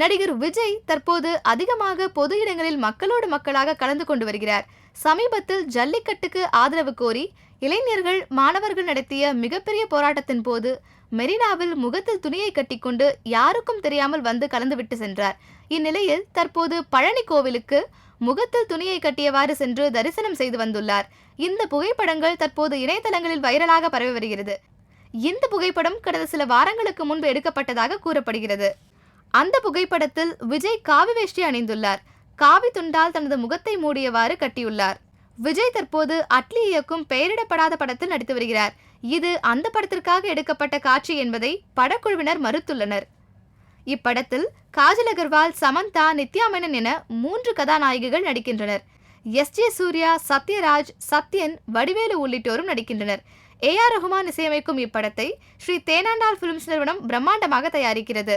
நடிகர் விஜய் தற்போது அதிகமாக பொது இடங்களில் மக்களோடு மக்களாக கலந்து கொண்டு வருகிறார். சமீபத்தில் ஜல்லிக்கட்டுக்கு ஆதரவு கோரி இளைஞர்கள் மாணவர்கள் நடத்திய மிகப்பெரிய போராட்டத்தின் போது மெரினாவில் முகத்தில் துணியை கட்டிக்கொண்டு யாருக்கும் தெரியாமல் வந்து கலந்துவிட்டு சென்றார். இந்நிலையில் தற்போது பழனி கோவிலுக்கு முகத்தில் துணியை கட்டியவாறு சென்று தரிசனம் செய்து வந்துள்ளார். இந்த புகைப்படங்கள் தற்போது இணையதளங்களில் வைரலாக பரவி வருகிறது. இந்த புகைப்படம் கடந்த சில வாரங்களுக்கு முன்பு எடுக்கப்பட்டதாக கூறப்படுகிறது. அந்த புகைப்படத்தில் விஜய் காவி வேஷ்டி அணிந்துள்ளார். காவி துண்டால் தனது முகத்தை மூடியவாறு கட்டியுள்ளார். விஜய் தற்போது அட்லி இயக்கும் பெயரிடப்படாத படத்தில் நடித்து வருகிறார். இது அந்த படத்திற்காக எடுக்கப்பட்ட காட்சி என்பதை படக்குழுவினர் மறுத்துள்ளனர். இப்படத்தில் காஜல் அகர்வால் சமந்தா நித்யா மேனன் என மூன்று கதாநாயகிகள் நடிக்கின்றனர். எஸ். ஜே. சூர்யா சத்யராஜ் சத்யன் வடிவேலு உள்ளிட்டோரும் நடிக்கின்றனர். ஏ. ஆர். ரஹ்மான் இசையமைக்கும் இப்படத்தை ஸ்ரீ தேனாண்டால் பிலிம்ஸ் நிறுவனம் பிரம்மாண்டமாக தயாரிக்கிறது.